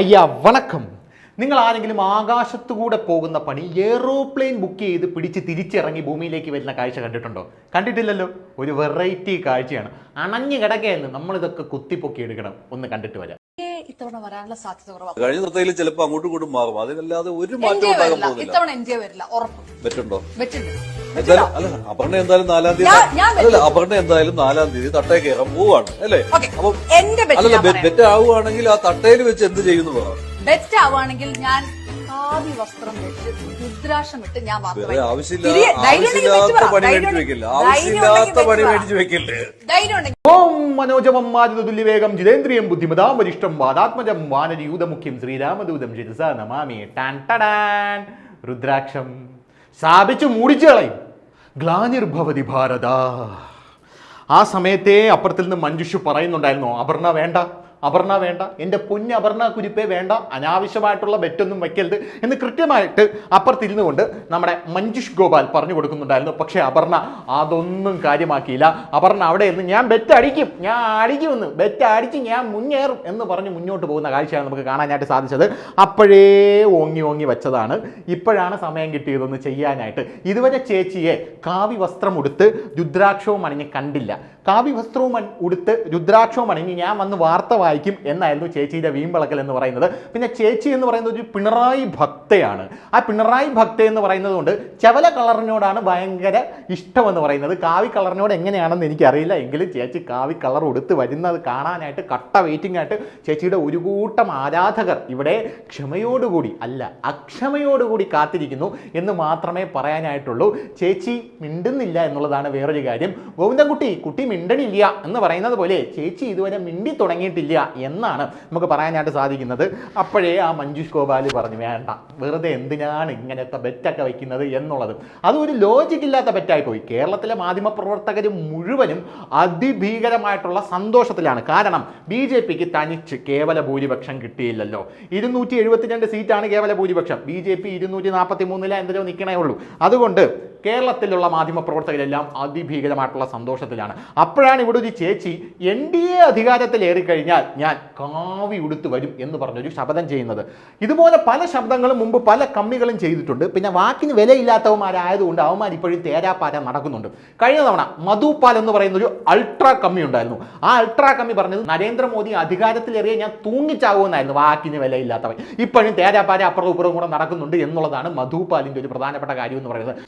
അയ്യാ വണക്കം. നിങ്ങൾ ആരെങ്കിലും ആകാശത്തുകൂടെ പോകുന്ന പണി എയറോപ്ലെയിൻ ബുക്ക് ചെയ്ത് പിടിച്ച് തിരിച്ചിറങ്ങി ഭൂമിയിലേക്ക് വരുന്ന കാഴ്ച കണ്ടിട്ടുണ്ടോ? കണ്ടിട്ടില്ലല്ലോ. ഒരു വെറൈറ്റി കാഴ്ചയാണ്. അണഞ്ഞു നമ്മൾ നമ്മളിതൊക്കെ കുത്തിപ്പൊക്കി എടുക്കണം. ഒന്ന് കണ്ടിട്ട് വരാം. ഇത്തവണ വരാനുള്ള സാധ്യത കുറവാണ് കഴിഞ്ഞ നിർത്തയിൽ ചിലപ്പോൾ അങ്ങോട്ടും ഇങ്ങോട്ടും മാറും. അതിനല്ലാതെ ഒരു മാറ്റം ഉണ്ടാകാൻ പോകുന്നില്ല. ഇത്തവണ ഇന്ത്യ വരില്ല. ഉറപ്പ്. വെറ്റുണ്ടോ വെച്ചിട്ടുണ്ട്. എന്തായാലും അല്ല അപർണ എന്തായാലും നാലാം തീയതി അല്ല അപർണ എന്തായാലും നാലാം തീയതി തട്ടേ കയറാൻ പോവാണ് അല്ലേ? അപ്പൊ അല്ലല്ല ബെറ്റ് ആവുകയാണെങ്കിൽ ആ തട്ടയിൽ വെച്ച് എന്ത് ചെയ്യുന്നു പറ. ബെറ്റ് ആവുകയാണെങ്കിൽ ഞാൻ കാവി വസ്ത്രം വെച്ച് രുദ്രാക്ഷം ഇട്ട് ഞാൻ ഓം മനോജമം മാരുതതുല്യവേഗം ജിതേന്ദ്രിയം ബുദ്ധിമതാം വരിഷ്ടം വാദാത്മജം വാനരയൂതമുഖ്യം ശ്രീരാമദൂതം ശിരസ നമാമി. ടാൻ ടടാൻ രുദ്രാക്ഷം. സ്ഥാപിച്ചു മൂടിച്ചു കളയും. ഗ്ലാനിർഭവതി ഭാരത. ആ സമയത്തെ അപ്പുറത്തിൽ നിന്ന് മഞ്ജുഷു പറയുന്നുണ്ടായിരുന്നു അപർണ വേണ്ട. അപർണ വേണ്ട എന്റെ പൊന്ന് അപർണ കുരിപ്പേ വേണ്ട അനാവശ്യമായിട്ടുള്ള ബെറ്റൊന്നും വയ്ക്കരുത് എന്ന് കൃത്യമായിട്ട് അപ്പുറത്തിരുന്നു കൊണ്ട് നമ്മുടെ മഞ്ജുഷ് ഗോപാൽ പറഞ്ഞു കൊടുക്കുന്നുണ്ടായിരുന്നു. പക്ഷേ അപർണ അതൊന്നും കാര്യമാക്കിയില്ല. അപർണ അവിടെ ഇരുന്ന് ഞാൻ ബെറ്റ് അടിക്കും ഞാൻ അടിക്കുമെന്ന് ബെറ്റ് അടിച്ച് ഞാൻ മുന്നേറും എന്ന് പറഞ്ഞ് മുന്നോട്ട് പോകുന്ന കാഴ്ചയാണ് നമുക്ക് കാണാനായിട്ട് സാധിച്ചത്. അപ്പോഴേ ഓങ്ങി ഓങ്ങി വെച്ചതാണ്. ഇപ്പോഴാണ് സമയം കിട്ടിയതൊന്ന് ചെയ്യാനായിട്ട്. ഇതുവരെ ചേച്ചിയെ കാവി വസ്ത്രം ഉടുത്ത് രുദ്രാക്ഷവും അണിഞ്ഞ് കണ്ടില്ല. കാവി വസ്ത്രവും ഉടുത്ത് രുദ്രാക്ഷവും അണിഞ്ഞ് ഞാൻ വന്ന് വാർത്ത വായിക്കും എന്നായിരുന്നു ചേച്ചിയുടെ വീമ്പളക്കൽ എന്ന് പറയുന്നത്. പിന്നെ ചേച്ചി എന്ന് പറയുന്നത് ഒരു പിണറായി ഭക്തയാണ്. ആ പിണറായി ഭക്ത എന്ന് പറയുന്നത് കൊണ്ട് ചവല കളറിനോടാണ് ഭയങ്കര ഇഷ്ടമെന്ന് പറയുന്നത്. കാവി കളറിനോട് എങ്ങനെയാണെന്ന് എനിക്കറിയില്ല. എങ്കിലും ചേച്ചി കാവി കളർ ഉടുത്ത് വരുന്നത് കാണാനായിട്ട് കട്ട വെയിറ്റിംഗ് ആയിട്ട് ചേച്ചിയുടെ ഒരു കൂട്ടം ആരാധകർ ഇവിടെ ക്ഷമയോടുകൂടി അല്ല അക്ഷമയോടുകൂടി കാത്തിരിക്കുന്നു എന്ന് മാത്രമേ പറയാനായിട്ടുള്ളൂ. ചേച്ചി മിണ്ടുന്നില്ല എന്നുള്ളതാണ് വേറൊരു കാര്യം. ഗോവിന്ദൻകുട്ടി കുട്ടി മിണ്ടണില്ല എന്ന് പറയുന്നത് പോലെ ചേച്ചി ഇതുവരെ മിണ്ടി തുടങ്ങിയിട്ടില്ല. എന്നാണ് നമുക്ക് പറയാനായിട്ട് സാധിക്കുന്നത്. അപ്പോഴേ ആ മഞ്ജുഷ് ഗോപാൽ പറഞ്ഞു വേണ്ട വെറുതെ എന്തിനാണ് ഇങ്ങനത്തെ ബെറ്റൊക്കെ വയ്ക്കുന്നത് എന്നുള്ളത്? അതൊരു ലോജിക് ഇല്ലാത്ത ബെറ്റായി പോയി. കേരളത്തിലെ മാധ്യമപ്രവർത്തകർ മുഴുവനും അതിഭീകരമായിട്ടുള്ള സന്തോഷത്തിലാണ്. കാരണം ബി ജെ പിക്ക് തനിച്ച് കേവല ഭൂരിപക്ഷം കിട്ടിയില്ലല്ലോ. ഇരുന്നൂറ്റി എഴുപത്തിരണ്ട് സീറ്റാണ് കേവല ഭൂരിപക്ഷം. ബി ജെ പി ഇരുന്നൂറ്റി നാൽപ്പത്തി മൂന്നില എന്തിനോ നിൽക്കണേ ഉള്ളൂ. അതുകൊണ്ട് കേരളത്തിലുള്ള മാധ്യമപ്രവർത്തകരെല്ലാം അതിഭീകരമായിട്ടുള്ള സന്തോഷത്തിലാണ്. അപ്പോഴാണ് ഇവിടെ ഒരു ചേച്ചി എൻ ഡി എ അധികാരത്തിൽ ഏറിക്കഴിഞ്ഞാൽ ഞാൻ കാവി ഉടുത്ത് വരും എന്ന് പറഞ്ഞൊരു ശബ്ദം ചെയ്യുന്നത്. ഇതുപോലെ പല ശബ്ദങ്ങളും മുമ്പ് പല കമ്മികളും ചെയ്തിട്ടുണ്ട്. പിന്നെ വാക്കിന് വിലയില്ലാത്തവന്മാരായതുകൊണ്ട് അവന്മാർ ഇപ്പോഴും തേരാപ്പാര നടക്കുന്നുണ്ട്. കഴിഞ്ഞ തവണ മധുപാൽ എന്ന് പറയുന്ന ഒരു അൾട്രാ കമ്മി ഉണ്ടായിരുന്നു. ആ അൾട്രാ കമ്മി പറഞ്ഞത് നരേന്ദ്രമോദി അധികാരത്തിലേറിയ ഞാൻ തൂങ്ങിച്ചാകുമെന്നായിരുന്നു വാക്കിന് വിലയില്ലാത്തവൻ. ഇപ്പോഴും തേരാപ്പാര അപ്പുറവും ഇപ്പുറവും കൂടെ നടക്കുന്നുണ്ട് എന്നുള്ളതാണ് മധുപാലിന്റെ ഒരു പ്രധാനപ്പെട്ട കാര്യം എന്ന് പറയുന്നത്.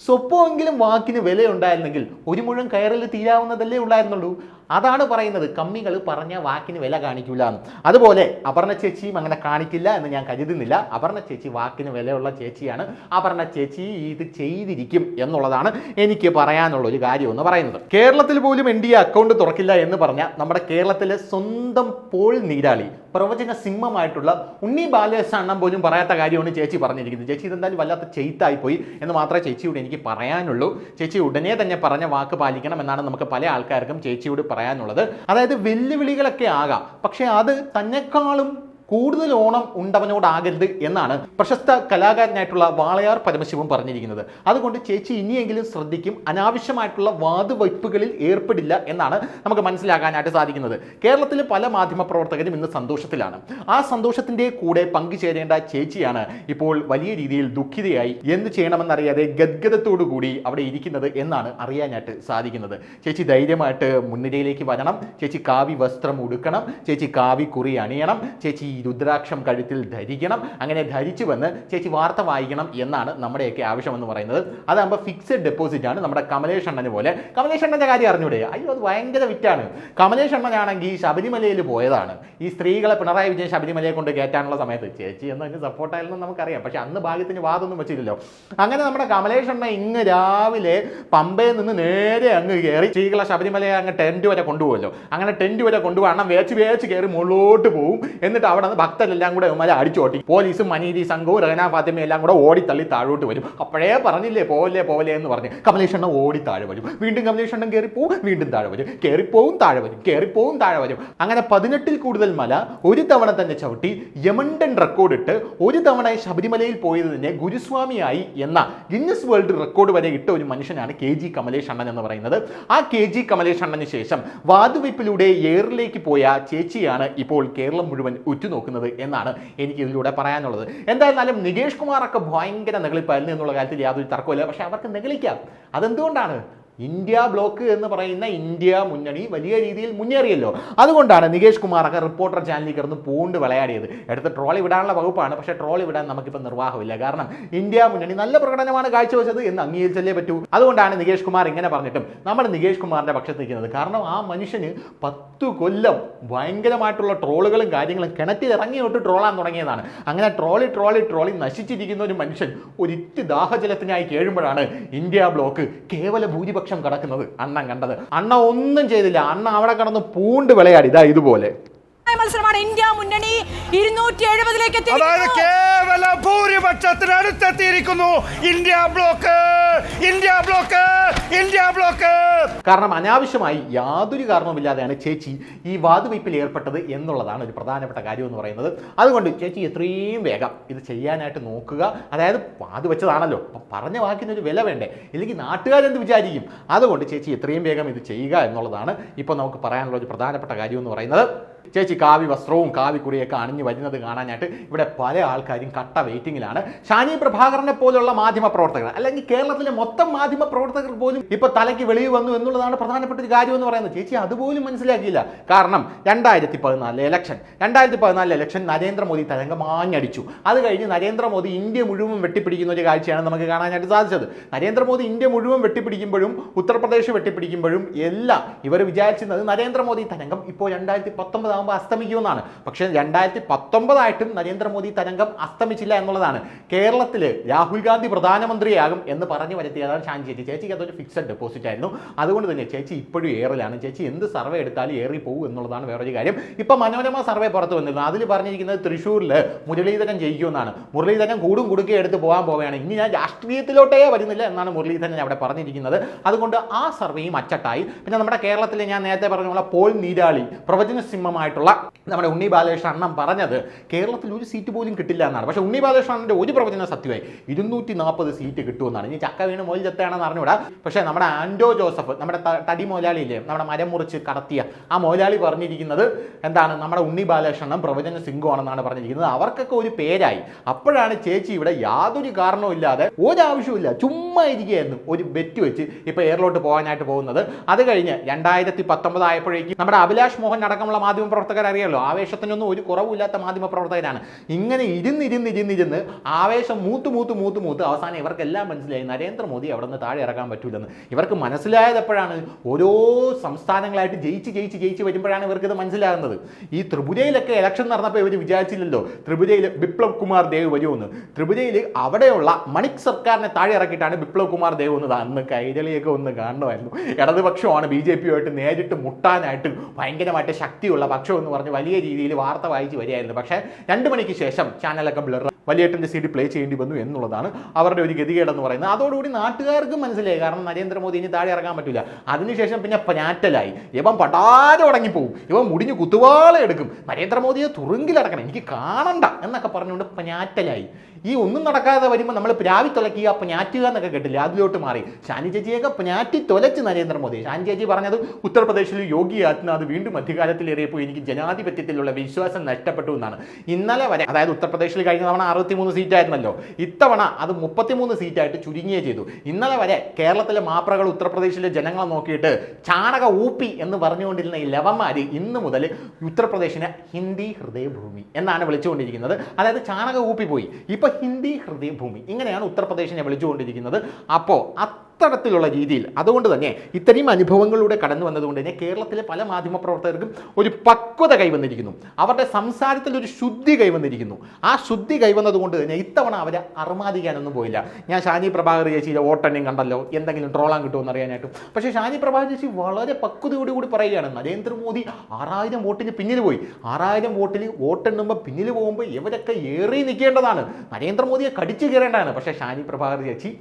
സ്വപ്പമെങ്കിലും വാക്കിന് വില വിലയുണ്ടായിരുന്നെങ്കിൽ ഒരു മുഴുവൻ കയറിൽ തീരാവുന്നതല്ലേ ഉണ്ടായിരുന്നുള്ളൂ അതാണ് പറയുന്നത്. കമ്മികൾ പറഞ്ഞ വാക്കിന് വില കാണിക്കില്ല എന്ന്. അതുപോലെ അപർണ ചേച്ചിയും അങ്ങനെ കാണിക്കില്ല എന്ന് ഞാൻ കരുതുന്നില്ല. അപർണ ചേച്ചി വാക്കിന് വിലയുള്ള ചേച്ചിയാണ്. അപർണ ചേച്ചി ഇത് ചെയ്തിരിക്കും എന്നുള്ളതാണ് എനിക്ക് പറയാനുള്ള ഒരു കാര്യം എന്ന് പറയുന്നത്. കേരളത്തിൽ പോലും എൻ ഡി അക്കൗണ്ട് തുറക്കില്ല എന്ന് പറഞ്ഞ നമ്മുടെ കേരളത്തിലെ സ്വന്തം പോൾ നീരാളി പ്രവചന സിംഹമായിട്ടുള്ള ഉണ്ണി ബാലകൃഷ്ണൻ പോലും പറയാത്ത കാര്യമാണ് ചേച്ചി പറഞ്ഞിരിക്കുന്നത്. ചേച്ചി ഇതെന്തായാലും വല്ലാത്ത ചെയ്ത്തായി പോയി എന്ന് മാത്രമേ ചേച്ചിയോട് എനിക്ക് പറയാനുള്ളൂ. ചേച്ചി ഉടനെ തന്നെ പറഞ്ഞ വാക്ക് പാലിക്കണം എന്നാണ് നമുക്ക് പല ആൾക്കാർക്കും ചേച്ചിയോട് പറയാനുള്ളത്. അതായത് വെല്ലുവിളികളൊക്കെ ആകാം. പക്ഷേ അത് തന്നെക്കാളും കൂടുതൽ ഓണം ഉണ്ടവനോടാകരുത് എന്നാണ് പ്രശസ്ത കലാകാരനായിട്ടുള്ള വാളയാർ പരമശിവൻ പറഞ്ഞിരിക്കുന്നത്. അതുകൊണ്ട് ചേച്ചി ഇനിയെങ്കിലും ശ്രദ്ധിക്കും അനാവശ്യമായിട്ടുള്ള വാതുവയ്പ്പുകളിൽ ഏർപ്പെടില്ല എന്നാണ് നമുക്ക് മനസ്സിലാക്കാനായിട്ട് സാധിക്കുന്നത്. കേരളത്തിലെ പല മാധ്യമപ്രവർത്തകരും ഇന്ന് സന്തോഷത്തിലാണ്. ആ സന്തോഷത്തിന്റെ കൂടെ പങ്കുചേരേണ്ട ചേച്ചിയാണ് ഇപ്പോൾ വലിയ രീതിയിൽ ദുഃഖിതയായി എന്ത് ചെയ്യണമെന്നറിയാതെ ഗദ്ഗതത്തോടു കൂടി അവിടെ ഇരിക്കുന്നത് എന്നാണ് അറിയാനായിട്ട് സാധിക്കുന്നത്. ചേച്ചി ധൈര്യമായിട്ട് മുൻനിരയിലേക്ക് വരണം. ചേച്ചി കാവി വസ്ത്രം ഉടുക്കണം. ചേച്ചി കാവി കുറി അണിയണം. ചേച്ചി രുദ്രാക്ഷം കഴുത്തിൽ ധരിക്കണം. അങ്ങനെ ധരിച്ചു വന്ന് ചേച്ചി വാർത്ത വായിക്കണം എന്നാണ് നമ്മുടെയൊക്കെ ആവശ്യമെന്ന് പറയുന്നത്. അതാകുമ്പോൾ ഫിക്സഡ് ഡെപ്പോസിറ്റ് ആണ് നമ്മുടെ കമലേഷ് അണ്ണനെ പോലെ. കമലേഷ് അണ്ണന്റെ കാര്യം അറിഞ്ഞൂടെ? അയ്യോ അത് ഭയങ്കര വിറ്റാണ്. കമലേഷ് അണ്ണനാണെങ്കിൽ ശബരിമലയിൽ പോയതാണ്. ഈ സ്ത്രീകളെ പിണറായി വിജയൻ ശബരിമലയെ കൊണ്ട് കയറ്റാനുള്ള സമയത്ത് ചേച്ചി എന്ന് അതിന് സപ്പോർട്ടായിരുന്നു നമുക്കറിയാം. പക്ഷെ അന്ന് ഭാഗ്യത്തിന് വാദമൊന്നും വെച്ചില്ലല്ലോ. അങ്ങനെ നമ്മുടെ കമലേഷ് അണ്ണ ഇങ്ങ് രാവിലെ പമ്പയിൽ നിന്ന് നേരെ അങ്ങ് കയറി സ്ത്രീകളെ ശബരിമലയെ അങ്ങ് ടെന്റ് വരെ കൊണ്ടുപോകുമല്ലോ അങ്ങനെ ടെന്റ് വരെ കൊണ്ടുപോകണം വേച്ച് വേച്ച് കയറി മുകളിലോട്ട് പോകും എന്നിട്ട് അവിടെ നിന്ന് ഭക്തരെല്ലാം കൂടെ ഇവന്മാരെ അടിച്ചോട്ടി. പോലീസും മനീതി സംഘവും റഹന ഫാത്തിമ എല്ലാം കൂടെ ഓടിത്തള്ളി താഴോട്ട് വരും. അപ്പോഴേ പറഞ്ഞില്ലേ പോവല്ലേ പോവല്ലേ എന്ന് പറഞ്ഞ്. കമലേഷണ്ണ ഓടി താഴെ വരും. വീണ്ടും കമലേഷണ്ണൻ കയറിപ്പോവും വീണ്ടും താഴെ വരും. കയറിപ്പോവും താഴെ വരും. കയറിപ്പോവും താഴെ വരും. അങ്ങനെ പതിനെട്ടിൽ കൂടുതൽ മല ഒരു തവണ തന്നെ ചവിട്ടി യമണ്ടൻ റെക്കോർഡ് ഇട്ട് ഒരു തവണ ശബരിമലയിൽ പോയത് തന്നെ ഗുരുസ്വാമിയായി എന്ന ഗിന്നസ് വേൾഡ് റെക്കോർഡ് വരെ ഇട്ട ഒരു മനുഷ്യനാണ് കെ ജി കമലേഷ് അണ്ണൻ എന്ന് പറയുന്നത്. ആ കെ ജി കമലേഷ് അണ്ണന് ശേഷം വാതുവയ്പ്പിലൂടെ എയറിലേക്ക് പോയ ചേച്ചിയാണ് ഇപ്പോൾ കേരളം മുഴുവൻ ഉറ്റുനോക്കുന്നത്. നോക്കുന്നത് എന്നാണ് എനിക്ക് ഇതിലൂടെ പറയാനുള്ളത്. എന്തായിരുന്നാലും നികേഷ് കുമാറൊക്കെ ഭയങ്കര നെകളിപ്പായിരുന്നു എന്നുള്ള കാര്യത്തിൽ യാതൊരു തർക്കമില്ല പക്ഷേ അവർക്ക് നെകളിക്കാം അതെന്തുകൊണ്ടാണ്? ഇന്ത്യ ബ്ലോക്ക് എന്ന് പറയുന്ന ഇന്ത്യ മുന്നണി വലിയ രീതിയിൽ മുന്നേറിയല്ലോ. അതുകൊണ്ടാണ് നികേഷ് കുമാറൊക്കെ റിപ്പോർട്ടർ ചാനലിൽ കിടന്ന് പൂണ്ട് വിളയാടിയത്. എടുത്ത് ട്രോളി വിടാനുള്ള വകുപ്പാണ് പക്ഷേ ട്രോളി വിടാൻ നമുക്കിപ്പോൾ നിർവാഹമില്ല. കാരണം ഇന്ത്യ മുന്നണി നല്ല പ്രകടനമാണ് കാഴ്ചവെച്ചത് എന്ന് അംഗീകരിച്ചല്ലേ പറ്റൂ? അതുകൊണ്ടാണ് നികേഷ് കുമാർ ഇങ്ങനെ പറഞ്ഞിട്ടും നമ്മൾ നികേഷ് കുമാറിന്റെ പക്ഷത്ത് നിൽക്കുന്നത്. കാരണം ആ മനുഷ്യന് പത്തു കൊല്ലം ഭയങ്കരമായിട്ടുള്ള ട്രോളുകളും കാര്യങ്ങളും കിണറ്റിൽ ഇറങ്ങി തൊട്ട് ട്രോളാൻ തുടങ്ങിയതാണ്. അങ്ങനെ ട്രോളി ട്രോളി ട്രോളി നശിച്ചിരിക്കുന്ന ഒരു മനുഷ്യൻ ഒരിറ്റ് ദാഹജലത്തിനായി കേഴുമ്പോഴാണ് ഇന്ത്യ ബ്ലോക്ക് കേവല ഭൂരിപക്ഷം കടക്കുന്നത് അണ്ണൻ കണ്ടത്. അണ്ണ ഒന്നും ചെയ്തില്ല. അണ്ണ അവിടെ കിടന്ന് പൂണ്ട് വിളയാടി. ഇതാ ഇതുപോലെ. മത്സരമാണ് ഇന്ത്യ മുന്നണി ഇരുന്നൂറ്റി എഴുപതിലേക്ക് അതായത് കേവല ഭൂരിപക്ഷത്തിന് അടുത്തെത്തിയിരിക്കുന്നു. India block India block India block. കാരണം അനാവശ്യമായി യാതൊരു കാരണവുമില്ലാതെയാണ് ചേച്ചി ഈ വാതുവയ്പിൽ ഏർപ്പെട്ടത് എന്നുള്ളതാണ് ഒരു പ്രധാനപ്പെട്ട കാര്യം എന്ന് പറയുന്നത്. അതുകൊണ്ട് ചേച്ചി എത്രയും വേഗം ഇത് ചെയ്യാനായിട്ട് നോക്കുക. അതായത് വാതു വെച്ചതാണല്ലോ അപ്പം പറഞ്ഞ വാക്കിനൊരു വില വേണ്ടേ? ഇല്ലെങ്കിൽ നാട്ടുകാരെന്ത് വിചാരിക്കും? അതുകൊണ്ട് ചേച്ചി എത്രയും വേഗം ഇത് ചെയ്യുക എന്നുള്ളതാണ് ഇപ്പോൾ നമുക്ക് പറയാനുള്ള ഒരു പ്രധാനപ്പെട്ട കാര്യം എന്ന് പറയുന്നത്. ചേച്ചി കാവി വസ്ത്രവും കാവി കുറിയൊക്കെ അണിഞ്ഞു വരുന്നത് കാണാനായിട്ട് ഇവിടെ പല ആൾക്കാരും കട്ട വെയിറ്റിംഗിലാണ് ഷാനി പ്രഭാകരനെ പോലുള്ള മാധ്യമ പ്രവർത്തകർ അല്ലെങ്കിൽ കേരളത്തിലെ മൊത്തം മാധ്യമ പ്രവർത്തകർ പോലും ഇപ്പൊ തലയ്ക്ക് വെളിയിൽ വന്നു എന്നുള്ളതാണ് പ്രധാനപ്പെട്ട ഒരു കാര്യം എന്ന് പറയുന്നത്. ചേച്ചി അതുപോലും മനസ്സിലാക്കിയില്ല. കാരണം രണ്ടായിരത്തി പതിനാലിലെ ഇലക്ഷൻ രണ്ടായിരത്തി പതിനാലിലെ ഇലക്ഷൻ നരേന്ദ്രമോദി തരംഗം മാഞ്ഞടിച്ചു അത് കഴിഞ്ഞ് നരേന്ദ്രമോദി ഇന്ത്യ മുഴുവൻ വെട്ടിപ്പിടിക്കുന്ന ഒരു കാഴ്ചയാണ് നമുക്ക് കാണാനായിട്ട് സാധിച്ചത്. നരേന്ദ്രമോദി ഇന്ത്യ മുഴുവൻ വെട്ടിപ്പിടിക്കുമ്പോഴും ഉത്തർപ്രദേശ് വെട്ടിപ്പിടിക്കുമ്പോഴും എല്ലാം ഇവർ വിചാരിച്ചിരുന്നത് നരേന്ദ്രമോദി തരംഗം ഇപ്പോൾ രണ്ടായിരത്തി പത്തൊമ്പതാകുമ്പോൾ അസ്തമിക്കുമെന്നാണ്. പക്ഷേ രണ്ടായിരത്തി പത്തൊമ്പതായിട്ടും നരേന്ദ്രമോദി തരംഗം അസ്തമിച്ചില്ല എന്നുള്ളതാണ്. കേരളത്തിൽ രാഹുൽ ഗാന്ധി പ്രധാനമന്ത്രിയാകും എന്ന് പറഞ്ഞു വരുത്തിയതാണ് ഷാൻ ചേച്ചി ചേച്ചിക്ക് അതൊരു ഫിക്സഡ് ഡെപ്പോസിറ്റ് ആയിരുന്നു. അതുകൊണ്ട് തന്നെ ചേച്ചി ഇപ്പോഴും ഏറിലാണ്. ചേച്ചി എന്ത് സർവേ എടുത്താലും ഏറി പോകും എന്നുള്ളതാണ് വേറൊരു കാര്യം. ഇപ്പം മനോരമ സർവേ പുറത്ത് വന്നിരുന്നു. അതിൽ പറഞ്ഞിരിക്കുന്നത് തൃശ്ശൂരിൽ മുരളീധരൻ ജയിക്കുമെന്നാണ്. മുരളീധരൻ കൂടും കുടുക്കി എടുത്ത് പോകാൻ പോവുകയാണ്. ഇനി ഞാൻ രാഷ്ട്രീയത്തിലോട്ടേ വരുന്നില്ല എന്നാണ് മുരളീധരൻ അവിടെ പറഞ്ഞിരിക്കുന്നത്. അതുകൊണ്ട് ആ സർവേയും അച്ചട്ടായി. പിന്നെ നമ്മുടെ കേരളത്തിൽ ഞാൻ നേരത്തെ പറഞ്ഞുള്ള പോൾ നീരാളി പ്രവചന സിംഹമായിട്ടുള്ള നമ്മുടെ ഉണ്ണി ബാലകൃഷ്ണൻ അണ്ണൻ പറഞ്ഞത് കേരളത്തിൽ ഒരു സീറ്റ് പോലും കിട്ടില്ല എന്നാണ്. പക്ഷേ ഉണ്ണി ബാലകൃഷ്ണൻ അണ്ണന്റെ ഒരു പ്രവചനം സത്യമായി. ഇരുന്നൂറ്റി നാൽപ്പത് സീറ്റ് കിട്ടുമെന്നാണ്. ഇനി ചക്ക വീണ് മോയിൽ ചത്തയാണെന്ന് അറിഞ്ഞൂടാ പക്ഷേ നമ്മുടെ ആൻഡോ ജോസഫ് നമ്മുടെ തടി ഇല്ലേ നമ്മുടെ മരം മുറിച്ച് കടത്തിയ ആ മൊലാളി പറഞ്ഞിരിക്കുന്നത് എന്താണ്? നമ്മുടെ ഉണ്ണി ബാലകൃഷ്ണൻ പ്രവചന സിംഗു ആണെന്നാണ് പറഞ്ഞിരിക്കുന്നത്. അവർക്കൊക്കെ ഒരു പേരായി. അപ്പോഴാണ് ചേച്ചി ഇവിടെ യാതൊരു കാരണവും ഇല്ലാതെ ഒരാവശ്യമില്ല ചുമ്മാ ഇരിക്കുകയായിരുന്നു. ഒരു ബെറ്റ് വെച്ച് ഇപ്പോൾ എയറിലോട്ട് പോകാനായിട്ട് പോകുന്നത്. അത് കഴിഞ്ഞ് രണ്ടായിരത്തി പത്തൊമ്പത് ആയപ്പോഴേക്കും നമ്മുടെ അഭിലാഷ് മോഹൻ അടക്കമുള്ള മാധ്യമ പ്രവർത്തകർ അറിയാമല്ലോ ആവേശത്തിനൊന്നും ഒരു കുറവില്ലാത്ത മാധ്യമ പ്രവർത്തകരാണ് ഇങ്ങനെ ഇരുന്നിരുന്ന് ഇരുന്നിരുന്ന് ആവേശം മൂത്ത് മൂത്ത് മൂത്ത് മൂത്ത് അവസാനം ഇവർക്കെല്ലാം മനസ്സിലായി നരേന്ദ്രമോദി അവിടെ നിന്ന് താഴെ ഇറങ്ങാൻ പറ്റൂലെന്ന്. ഇവർക്ക് മനസ്സിലായത് എപ്പോഴാണ്? ഓരോ സംസ്ഥാനങ്ങളായിട്ട് ജയിച്ച് ജയിച്ച് ജയിച്ച് വരുമ്പോഴാണ് ഇവർക്ക് ഇത് മനസ്സിലാകുന്നത്. ഈ ത്രിപുരയിലൊക്കെ ഇലക്ഷൻ നടന്നപ്പോൾ ഇവർ വിചാരിച്ചില്ലല്ലോ ത്രിപുരയിൽ ബിപ്ലവ് കുമാർ ദേവ് വരുമെന്ന് ത്രിപുരയിൽ അവിടെയുള്ള മണിക് സർക്കാരിനെ താഴെ ഇറക്കിയിട്ടാണ് ബിപ്ലവ് കുമാർ ദേവ് വന്നത്. അന്ന് കൈരളിയൊക്കെ ഒന്ന് കാണണമായിരുന്നു. ഇടതുപക്ഷമാണ് ബി ജെ പിയുമായിട്ട് നേരിട്ട് മുട്ടാനായിട്ട് ഭയങ്കരമായിട്ട് ശക്തിയുള്ള പക്ഷം എന്ന് പറഞ്ഞ് വലിയ രീതിയിൽ വാർത്ത വായിച്ച് വരികയായിരുന്നു. പക്ഷേ രണ്ട് മണിക്ക് ശേഷം ചാനലൊക്കെ ബ്ലർ വലിയേട്ടന്റെ സീറ്റ് പ്ലേ ചെയ്യേണ്ടി വന്നു എന്നുള്ളതാണ് അവരുടെ ഒരു ഗതികേടെന്ന് പറയുന്നത്. അതോടുകൂടി നാട്ടുകാർക്കും മനസ്സിലായി. കാരണം നരേന്ദ്രമോദി ഇനി താഴെ ഇറങ്ങാൻ പറ്റില്ല അതിനുശേഷം പിന്നെ പനാറ്റലായി ഇവൻ പടാതെ ഉടങ്ങിപ്പോവും ഇവൻ മുടിഞ്ഞ് കുത്തുവാളെ എടുക്കും. നരേന്ദ്രമോദിയെ തുറുങ്കിലടക്കണം. എനിക്ക് കാണണ്ട എന്നൊക്കെ പറഞ്ഞുകൊണ്ട് പനാറ്റലായി ഈ ഒന്നും നടക്കാതെ വരുമ്പോൾ നമ്മൾ പ്രാവി തുലക്കുക പനാറ്റുക എന്നൊക്കെ കേട്ടില്ല? അതിലോട്ട് മാറി. ഷാനി ചേച്ചിയൊക്കെ പനാറ്റി തുലച്ച് നരേന്ദ്രമോദി. ഷാനി ചേച്ചി പറഞ്ഞത് ഉത്തർപ്രദേശിൽ യോഗി ആദിത്യനാഥ് വീണ്ടും അധികാരത്തിലേറിയപ്പോൾ എനിക്ക് ജനാധിപത്യത്തിലുള്ള വിശ്വാസം നഷ്ടപ്പെട്ടു എന്നാണ്. ഇന്നലെ വരെ അതായത് ഉത്തർപ്രദേശിൽ കഴിഞ്ഞ തവണ അറുപത്തിമൂന്ന് സീറ്റായിരുന്നല്ലോ. ഇത്തവണ അത് മുപ്പത്തിമൂന്ന് സീറ്റായിട്ട് ചുരുങ്ങിയേ ചെയ്തു. ഇന്നലെ വരെ കേരളത്തിലെ മാപ്രകൾ ഉത്തർപ്രദേശിലെ ജനങ്ങളെ നോക്കിയിട്ട് ചാണക ഊപ്പി എന്ന് പറഞ്ഞുകൊണ്ടിരുന്ന ഈ ലവന്മാർ ഇന്ന് മുതൽ ഉത്തർപ്രദേശിനെ ഹിന്ദി ഹൃദയഭൂമി എന്നാണ് വിളിച്ചുകൊണ്ടിരിക്കുന്നത്. അതായത് ചാണക ഊപ്പി പോയി. ഇപ്പൊ ഹിന്ദി ഹൃദയഭൂമി. ഇങ്ങനെയാണ് ഉത്തർപ്രദേശിനെ വിളിച്ചുകൊണ്ടിരിക്കുന്നത്. അപ്പോൾ അത്തരത്തിലുള്ള രീതിയിൽ അതുകൊണ്ട് തന്നെ ഇത്രയും അനുഭവങ്ങളിലൂടെ കടന്നു വന്നതുകൊണ്ട് തന്നെ കേരളത്തിലെ പല മാധ്യമ പ്രവർത്തകർക്കും ഒരു പക്വത കൈവന്നിരിക്കുന്നു. അവരുടെ സംസാരത്തിൽ ഒരു ശുദ്ധി കൈവന്നിരിക്കുന്നു. ആ ശുദ്ധി കൈവന്നതുകൊണ്ട് തന്നെ ഇത്തവണ അവരെ അർമാദിക്കാനൊന്നും പോയില്ല. ഞാൻ ഷാനി പ്രഭാകർ ചേച്ചിയുടെ വോട്ടെണ്ണയും കണ്ടല്ലോ. എന്തെങ്കിലും ട്രോളാൻ കിട്ടുമെന്ന് അറിയാനായിട്ട് പക്ഷേ ഷാനി പ്രഭാകർ ചേച്ചി വളരെ പക്വതയോടുകൂടി പറയുകയാണ് നരേന്ദ്രമോദി ആറായിരം വോട്ടിന് പിന്നിൽ പോയി. ആറായിരം വോട്ടിൽ വോട്ടെണ്ണുമ്പോൾ പിന്നിൽ പോകുമ്പോൾ ഇവരൊക്കെ ഏറി നിൽക്കേണ്ടതാണ് നരേന്ദ്രമോദിയെ കടിച്ചു കയറേണ്ടതാണ്. പക്ഷേ ഷാനി പ്രഭാകർ ചേച്ചി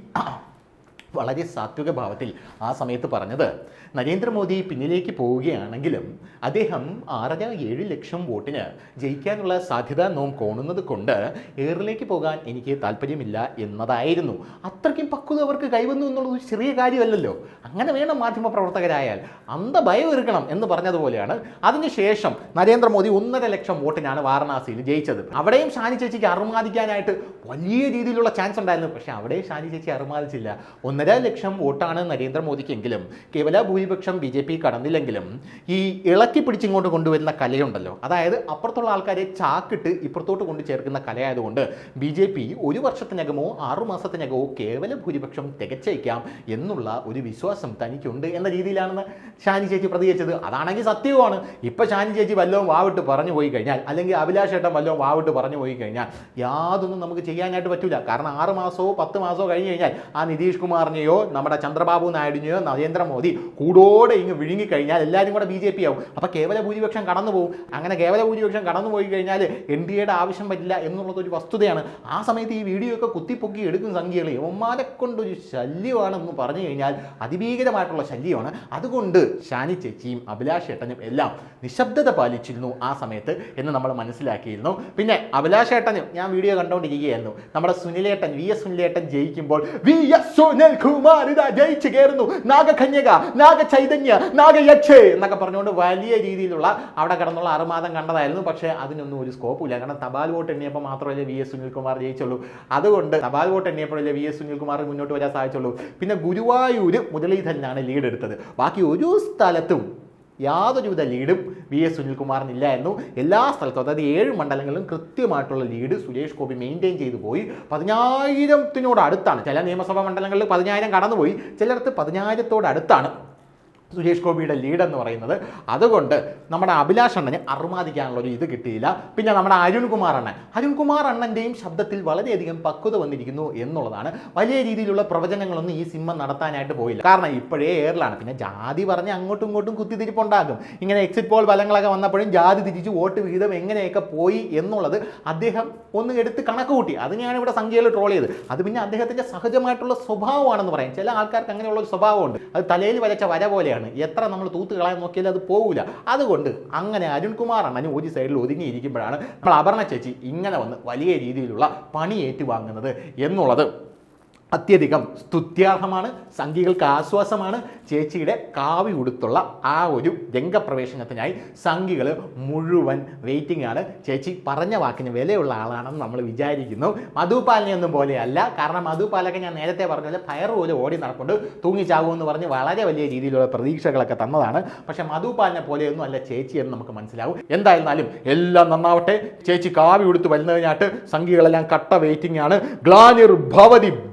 വളരെ സാത്വിക ഭാവത്തിൽ ആ സമയത്ത് പറഞ്ഞത്. നരേന്ദ്രമോദി പിന്നിലേക്ക് പോവുകയാണെങ്കിലും അദ്ദേഹം ആറര ഏഴ് ലക്ഷം വോട്ടിന് ജയിക്കാനുള്ള സാധ്യത നോം കോണുന്നത് കൊണ്ട് ഏറിലേക്ക് പോകാൻ എനിക്ക് താല്പര്യമില്ല എന്നതായിരുന്നു. അത്രയ്ക്കും പക്വത അവർക്ക് കൈവന്നു എന്നുള്ളത് ഒരു ചെറിയ കാര്യമല്ലല്ലോ. അങ്ങനെ വേണം മാധ്യമ പ്രവർത്തകരായാൽ. അന്ത ഭയം ഒരുക്കണം എന്ന് പറഞ്ഞതുപോലെയാണ്. അതിനുശേഷം നരേന്ദ്രമോദി ഒന്നര ലക്ഷം വോട്ടിനാണ് വാരണാസിയിൽ ജയിച്ചത്. അവിടെയും ഷാനി ചേച്ചിക്ക് അറുമാദിക്കാനായിട്ട് വലിയ രീതിയിലുള്ള ചാൻസ് ഉണ്ടായിരുന്നു. പക്ഷേ അവിടെ ഷാനി ചേച്ചി അറുമാദിച്ചില്ല. ഒന്നര ലക്ഷം വോട്ടാണ് നരേന്ദ്രമോദിക്കെങ്കിലും കേവല ഭൂരിപക്ഷം ബി ജെ പി കടന്നില്ലെങ്കിലും ഈ ഇളക്കി പിടിച്ചിങ്ങോട്ട് കൊണ്ടുവരുന്ന കലയുണ്ടല്ലോ. അതായത് അപ്പുറത്തുള്ള ആൾക്കാരെ ചാക്കിട്ട് ഇപ്പുറത്തോട്ട് കൊണ്ട് ചേർക്കുന്ന കലയായതുകൊണ്ട് ബി ജെ പി ഒരു വർഷത്തിനകമോ ആറുമാസത്തിനകമോ കേവല ഭൂരിപക്ഷം തികച്ചേക്കാം എന്നുള്ള ഒരു വിശ്വാസം തനിക്കുണ്ട് എന്ന രീതിയിലാണെന്ന് ഷാനി ചേച്ചി പ്രതികരിച്ചത്. അതാണെങ്കിൽ സത്യവുമാണ്. ഇപ്പം ഷാനി ചേച്ചി വല്ലതും വാവിട്ട് പറഞ്ഞു പോയി കഴിഞ്ഞാൽ അല്ലെങ്കിൽ അഭിലാഷ് ഏട്ടൻ വല്ലതും വാവിട്ട് പറഞ്ഞു പോയി കഴിഞ്ഞാൽ യാതൊന്നും നമുക്ക് ചെയ്യാനായിട്ട് പറ്റില്ല കാരണം ആറ് മാസമോ പത്ത് മാസമോ കഴിഞ്ഞ് കഴിഞ്ഞാൽ ആ നിതീഷ് കുമാറിനെയോ നമ്മുടെ ചന്ദ്രബാബു നായിഡുവിനെയോ? നരേന്ദ്രമോദി? കൂടോടെ ഇങ്ങ് വിഴുങ്ങിക്കഴിഞ്ഞാൽ എല്ലാവരും കൂടെ ബി ജെ പി ആവും. അപ്പോൾ കേവല ഭൂരിപക്ഷം കടന്നു പോകും അങ്ങനെ കേവല ഭൂരിപക്ഷം കടന്നു പോയി കഴിഞ്ഞാൽ എൻ ഡി എയുടെ ആവശ്യം പറ്റില്ല എന്നുള്ളത് ഒരു വസ്തുതയാണ്. ആ സമയത്ത് ഈ വീഡിയോ ഒക്കെ കുത്തിപ്പൊക്കി എടുക്കുന്ന സംഖ്യകൾ യവന്മാരെ കൊണ്ടൊരു ശല്യമാണെന്ന് പറഞ്ഞു കഴിഞ്ഞാൽ അതിഭീകരമായിട്ടുള്ള ശല്യമാണ്. അതുകൊണ്ട് ഷാനി ചേച്ചിയും അഭിലാഷ് ഏട്ടനും എല്ലാം നിശബ്ദത പാലിച്ചിരുന്നു ആ സമയത്ത് എന്ന് നമ്മൾ മനസ്സിലാക്കിയിരുന്നു. പിന്നെ അഭിലാഷ് ഏട്ടനും ഞാൻ വീഡിയോ കണ്ടുകൊണ്ടിരിക്കുകയായിരുന്നു നമ്മുടെ സുനിലേട്ടൻ വി എസ് സുനിലേട്ടൻ ജയിക്കുമ്പോൾ വി എസ് സുനിൽകുമാർ ഇതാ ജയിച്ചു കയറുന്നു നാഗകന്യക നാഗ ചൈതന്യ നാഗയക്ഷേ എന്നൊക്കെ പറഞ്ഞുകൊണ്ട് വലിയ രീതിയിലുള്ള അവിടെ കിടന്നുള്ള അറുമാദം കണ്ടതായിരുന്നു. പക്ഷേ അതിനൊന്നും ഒരു സ്കോപ്പില്ല കാരണം തപാൽ വോട്ട് എണ്ണിയപ്പോൾ മാത്രമല്ലേ വി എസ് സുനിൽകുമാർ ജയിച്ചുള്ളൂ. അതുകൊണ്ട് തപാൽ വോട്ട് എണ്ണിയപ്പോഴല്ലേ വി എസ് സുനിൽകുമാർ മുന്നോട്ട് വരാൻ സാധിച്ചുള്ളൂ. പിന്നെ ഗുരുവായൂർ മുരളീധരനാണ് ലീഡ് എടുത്തത്. ബാക്കി ഒരു സ്ഥലത്തും യാതൊരുവിധ ലീഡും വി എസ് സുനിൽകുമാറിനില്ലായിരുന്നു എല്ലാ സ്ഥലത്തും അതായത് ഏഴ് മണ്ഡലങ്ങളിലും കൃത്യമായിട്ടുള്ള ലീഡ് സുരേഷ് ഗോപി മെയിന്റെയിൻ ചെയ്തു പോയി. പതിനായിരത്തിനോട് അടുത്താണ്. ചില നിയമസഭാ മണ്ഡലങ്ങളിൽ പതിനായിരം കടന്നുപോയി. ചിലടത്ത് പതിനായിരത്തോട് അടുത്താണ്. സുരേഷ് ഗോപിയുടെ ലീഡ് എന്ന് പറയുന്നത്. അതുകൊണ്ട് നമ്മുടെ അഭിലാഷ് അണ്ണന് അറുമാദിക്കാനുള്ള ഒരു ഇത് കിട്ടിയില്ല. പിന്നെ നമ്മുടെ അരുൺകുമാർ അണ്ണൻ. അരുൺകുമാർ അണ്ണന്റെയും ശബ്ദത്തിൽ വളരെയധികം പക്വത വന്നിരിക്കുന്നു എന്നുള്ളതാണ്. വലിയ രീതിയിലുള്ള പ്രവചനങ്ങളൊന്നും ഈ സിനിമ നടത്താനായിട്ട് പോയില്ല. കാരണം ഇപ്പോഴേ എയറിലാണ് പിന്നെ ജാതി പറഞ്ഞ് അങ്ങോട്ടും ഇങ്ങോട്ടും കുത്തിത്തിരിപ്പുണ്ടാകും. ഇങ്ങനെ എക്സിറ്റ് പോൾ ഫലങ്ങളൊക്കെ വന്നപ്പോഴും ജാതി തിരിച്ച് വോട്ട് വിഹിതം എങ്ങനെയൊക്കെ പോയി എന്നുള്ളത് അദ്ദേഹം ഒന്ന് എടുത്ത് കണക്ക് കൂട്ടി അതിനെയാണ് ഇവിടെ സംഖ്യയിൽ ട്രോൾ ചെയ്ത് അത് പിന്നെ അദ്ദേഹത്തിന്റെ സഹജമായിട്ടുള്ള സ്വഭാവമാണെന്ന് പറയാം. ചില ആൾക്കാർക്ക് അങ്ങനെയുള്ള ഒരു സ്വഭാവമുണ്ട്. അത് തലയിൽ വരച്ച വര പോലെയാണ്. എത്ര നമ്മൾ തൂത്ത് കളയാൻ നോക്കിയാലും അത് പോകില്ല അതുകൊണ്ട് അങ്ങനെ അരുൺകുമാർ അണ്ണനും ഒരു സൈഡിൽ ഒതുങ്ങിയിരിക്കുമ്പോഴാണ് നമ്മൾ അപർണ ചേച്ചി ഇങ്ങനെ വന്ന് വലിയ രീതിയിലുള്ള പണി ഏറ്റുവാങ്ങുന്നത് എന്നുള്ളത്. അത്യധികം സ്തുത്യാർഹമാണ് സംഘികൾക്ക് ആശ്വാസമാണ്. ചേച്ചിയുടെ കാവി ഉടുത്തുള്ള ആ ഒരു രംഗപ്രവേശനത്തിനായി സംഘികൾ മുഴുവൻ വെയിറ്റിംഗ് ആണ്. ചേച്ചി പറഞ്ഞ വാക്കിന് വിലയുള്ള ആളാണെന്ന് നമ്മൾ വിചാരിക്കുന്നു. മധുപാലിനെയൊന്നും പോലെയല്ല. കാരണം മധുപാലൊക്കെ ഞാൻ നേരത്തെ പറഞ്ഞ ഫയർ പോലെ ഓടി നടക്കൊണ്ട് തൂങ്ങിച്ചാകുമെന്ന് പറഞ്ഞ് വളരെ വലിയ രീതിയിലുള്ള പ്രതീക്ഷകളൊക്കെ തന്നതാണ്. പക്ഷേ മധുപാലിനെ പോലെയൊന്നും അല്ല ചേച്ചി എന്ന് നമുക്ക് മനസ്സിലാവും. എന്തായിരുന്നാലും എല്ലാം നന്നാവട്ടെ. ചേച്ചി കാവി ഉടുത്ത് വരുന്നതിനായിട്ട് സംഘികളെല്ലാം കട്ട വെയിറ്റിംഗ് ആണ്. ഗ്ലാനിർ ഭവതി